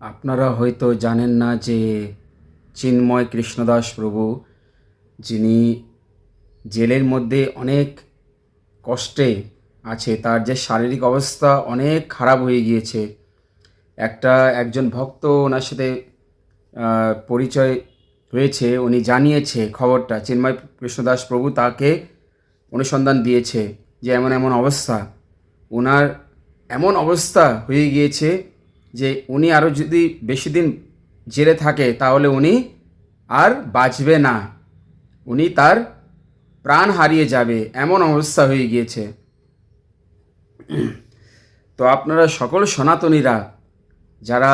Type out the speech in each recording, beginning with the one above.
আপনারা হয়তো জানেন না যে চিন্ময় কৃষ্ণদাস প্রভু, যিনি জেলের মধ্যে অনেক কষ্টে আছে, তার যে শারীরিক অবস্থা অনেক খারাপ হয়ে গিয়েছে। একটা একজন ভক্ত ওনার সাথে পরিচয় হয়েছে, উনি জানিয়েছে খবরটা, চিন্ময় কৃষ্ণদাস প্রভু তাকে অনুসন্ধান দিয়েছে যে এমন এমন অবস্থা। ওনার এমন অবস্থা হয়ে গিয়েছে যে উনি আরও যদি বেশি দিন জেলে থাকে, তাহলে উনি আর বাঁচবে না। উনি তার প্রাণ হারিয়ে যাবে, এমন অবস্থা হয়ে গিয়েছে। তো আপনারা সকল সনাতনীরা, যারা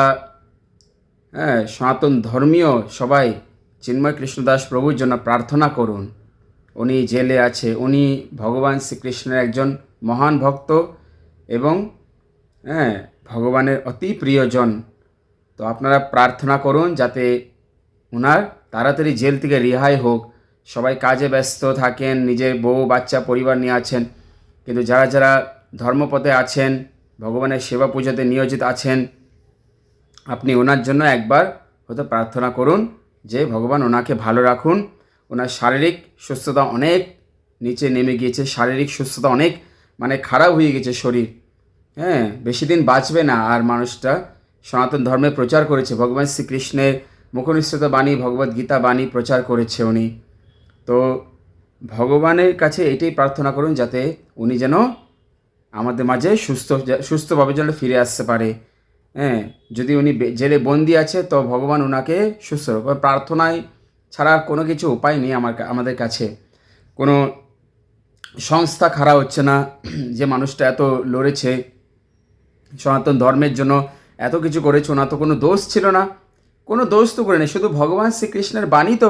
হ্যাঁ সনাতন ধর্মীয় সবাই, চিন্ময় কৃষ্ণদাস প্রভুর জন্য প্রার্থনা করুন। উনি জেলে আছে, উনি ভগবান শ্রীকৃষ্ণের একজন মহান ভক্ত এবং হ্যাঁ ভগবানের অতি প্রিয়জন। তো আপনারা প্রার্থনা করুন যাতে ওনার তাড়াতাড়ি জেল থেকে রেহাই হোক। সবাই কাজে ব্যস্ত থাকেন, নিজের বউ, বাচ্চা, পরিবার নিয়ে আছেন। কিন্তু যারা যারা ধর্মপথে আছেন, ভগবানের সেবা পূজাতে নিয়োজিত আছেন, আপনি ওনার জন্য একবার হয়তো প্রার্থনা করুন যে ভগবান ওনাকে ভালো রাখুন। ওনার শারীরিক সুস্থতা অনেক নিচে নেমে গিয়েছে, শারীরিক সুস্থতা অনেক মানে খারাপ হয়ে গেছে শরীর। হ্যাঁ বেশি দিন বাঁচবে না আর মানুষটা সনাতন ধর্মে প্রচার করেছে। ভগবান শ্রীকৃষ্ণের মুখনিশ্চিত বাণী ভগবদ গীতা বাণী প্রচার করেছে উনি। তো ভগবানের কাছে এটাই প্রার্থনা করুন যাতে উনি যেন আমাদের মাঝে সুস্থ, সুস্থভাবে যেন ফিরে আসতে পারে। হ্যাঁ যদি উনি জেলে বন্দি আছে তো ভগবান ওনাকে সুস্থ। প্রার্থনায় ছাড়া কোনো কিছু উপায় নেই আমার আমাদের কাছে। কোনো সংস্থা খারাপ হচ্ছে না যে মানুষটা এত লড়েছে। সনাতন ধর্মের জন্য এত কিছু করেছে, ওনার তো কোনো দোষ ছিল না। কোনো দোষ তো করেনি, শুধু ভগবান শ্রীকৃষ্ণের বাণী তো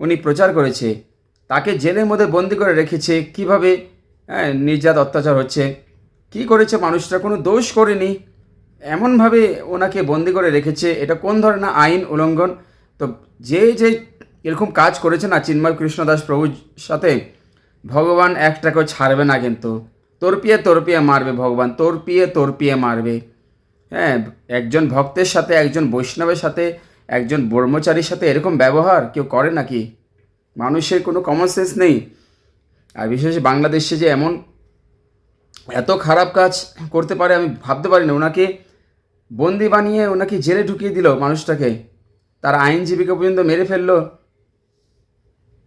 উনি প্রচার করেছে। তাকে জেলের মধ্যে বন্দি করে রেখেছে, কীভাবে হ্যাঁ নির্যাত অত্যাচার হচ্ছে, কি করেছে মানুষটা কোনো দোষ করেনি। এমনভাবে ওনাকে বন্দি করে রেখেছে, এটা কোন ধরনের আইন উল্লঙ্ঘন তো যে যে এরকম কাজ করেছে না চিন্ময় কৃষ্ণদাস প্রভুর সাথে, ভগবান একটাকেও ছাড়বে না কিন্তু। তর্পিয়ে তর্পিয়ে মারবে ভগবান, তর্পিয়ে তর্পিয়ে মারবে। হ্যাঁ একজন ভক্তের সাথে, একজন বৈষ্ণবের সাথে, একজন ব্রহ্মচারীর সাথে এরকম ব্যবহার কেউ করে নাকি? মানুষের কোনো কমন সেন্স নেই। আর বিশেষ বাংলাদেশে যে এমন এত খারাপ কাজ করতে পারে, আমি ভাবতে পারি না ওনাকে বন্দি বানিয়ে ওনাকে জেলে ঢুকিয়ে দিল মানুষটাকে। তার আইনজীবীকে পর্যন্ত মেরে ফেলল।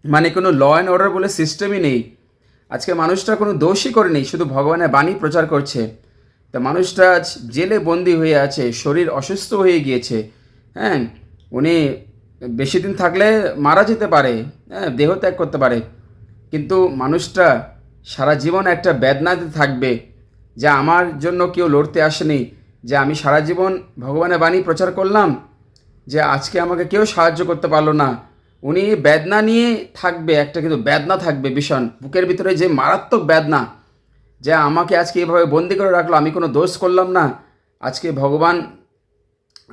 মানে কোনো ল অ্যান্ড অর্ডার বলে সিস্টেমই নেই। আজকে মানুষটা কোনো দোষই করেনি, শুধু ভগবানের বাণী প্রচার করছে। তা মানুষটা আজ জেলে বন্দি হয়ে আছে, শরীর অসুস্থ হয়ে গিয়েছে। হ্যাঁ উনি বেশি দিন থাকলে মারা যেতে পারে হ্যাঁ দেহ ত্যাগ করতে পারে। কিন্তু মানুষটা সারা জীবন একটা বেদনাতে থাকবে, যে আমার জন্য কেউ লড়তে আসেনি, যে আমি সারা জীবন ভগবানের বাণী প্রচার করলাম, যে আজকে আমাকে কেউ সাহায্য করতে পারল না। উনি বেদনা নিয়ে থাকবে, একটা কিন্তু বেদনা থাকবে ভীষণ। বুকের ভিতরে যে মারাত্মক বেদনা, যে আমাকে আজকে এভাবে বন্দি করে রাখল, আমি কোনো দোষ করলাম না। আজকে ভগবান,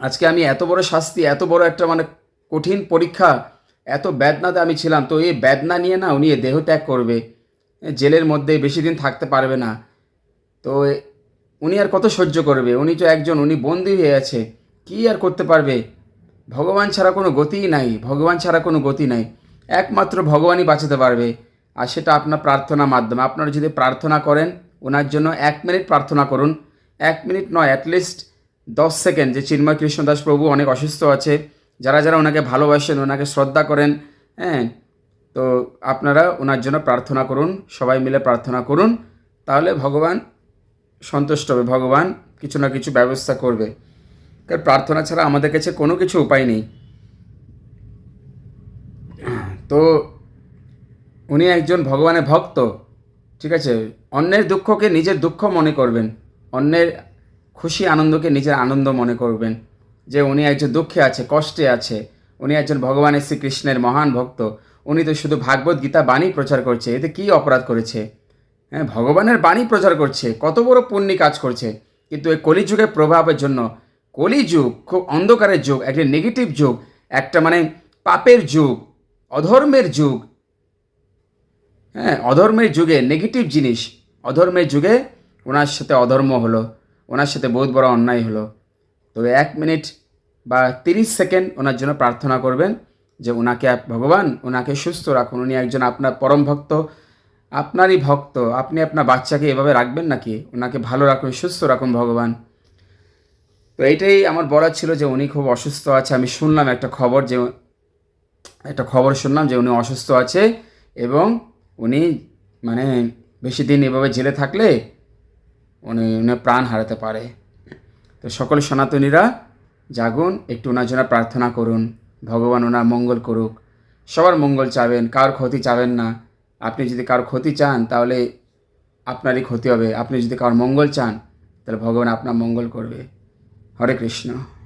আজকে আমি এত বড় শাস্তি, এত বড় একটা মানে কঠিন পরীক্ষা, এত বেদনাতে আমি ছিলাম, তো এই বেদনা নিয়ে না উনি দেহ ত্যাগ করবে। জেলের মধ্যে বেশি দিন থাকতে পারবে না। তো উনি আর কত সহ্য করবে? উনি তো একজন, উনি বন্দি হয়ে আছে, কী আর করতে পারবে? ভগবান ছাড়া কোনো গতিই নাই, ভগবান ছাড়া কোনো গতি নাই। একমাত্র ভগবানই বাঁচাতে পারবে, আর সেটা আপনার প্রার্থনার মাধ্যমে। আপনারা যদি প্রার্থনা করেন, ওনার জন্য এক মিনিট প্রার্থনা করুন। এক মিনিট নয় অ্যাটলিস্ট দশ সেকেন্ড। যে চিন্ময় কৃষ্ণদাস প্রভু অনেক অসুস্থ আছে, যারা যারা ওনাকে ভালোবাসেন, ওনাকে শ্রদ্ধা করেন হ্যাঁ তো আপনারা ওনার জন্য প্রার্থনা করুন, সবাই মিলে প্রার্থনা করুন। তাহলে ভগবান সন্তুষ্ট হবে, ভগবান কিছু না কিছু ব্যবস্থা করবে। কারণ প্রার্থনা ছাড়া আমাদের কাছে কোনো কিছু উপায় নেই। তো উনি একজন ভগবানের ভক্ত, ঠিক আছে? অন্যের দুঃখকে নিজের দুঃখ মনে করবেন, অন্যের খুশি আনন্দকে নিজের আনন্দ মনে করবেন যে উনি একজন দুঃখে আছে, কষ্টে আছে। উনি একজন ভগবানের শ্রীকৃষ্ণের মহান ভক্ত। উনি তো শুধু ভাগবত গীতা বাণী প্রচার করছে, এতে কী অপরাধ করেছে? হ্যাঁ ভগবানের বাণী প্রচার করছে, কত বড় পুণ্যি কাজ করছে। কিন্তু এই কলিযুগের প্রভাবের জন্য কলিযুগ খুব অন্ধকারের যুগ, একটা নেগেটিভ যুগ, একটা মানে পাপের যুগ, অধর্মের যুগ। হ্যাঁ অধর্মের যুগে নেগেটিভ জিনিস, অধর্মের যুগে ওনার সাথে অধর্ম হলো, ওনার সাথে বহুত বড় অন্যায় হলো। তো এক মিনিট বা তিরিশ সেকেন্ড ওনার জন্য প্রার্থনা করবেন যে ওনাকে ভগবান, ওনাকে সুস্থ রাখুন, উনি একজন আপনার পরম ভক্ত, আপনারই ভক্ত, আপনি আপনার বাচ্চাকে এভাবে রাখবেন নাকি? ওনাকে ভালো রাখুন, সুস্থ রাখুন ভগবান। তো এইটাই আমার বলার ছিল যে উনি খুব অসুস্থ আছে। আমি শুনলাম একটা খবর যে একটা খবর শুনলাম যে উনি অসুস্থ আছে এবং উনি মানে বেশি দিন এভাবে জেলে থাকলে উনি উনি প্রাণ হারাতে পারে। তো সকল সনাতনীরা জাগুন, একটু ওনার জন্য প্রার্থনা করুন। ভগবান ওনার মঙ্গল করুক। সবার মঙ্গল চাবেন কার ক্ষতি চাবেন না। আপনি যদি কারোর ক্ষতি চান, তাহলে আপনারই ক্ষতি হবে। আপনি যদি কারোর মঙ্গল চান, তাহলে ভগবান আপনার মঙ্গল করবে। হরে কৃষ্ণ।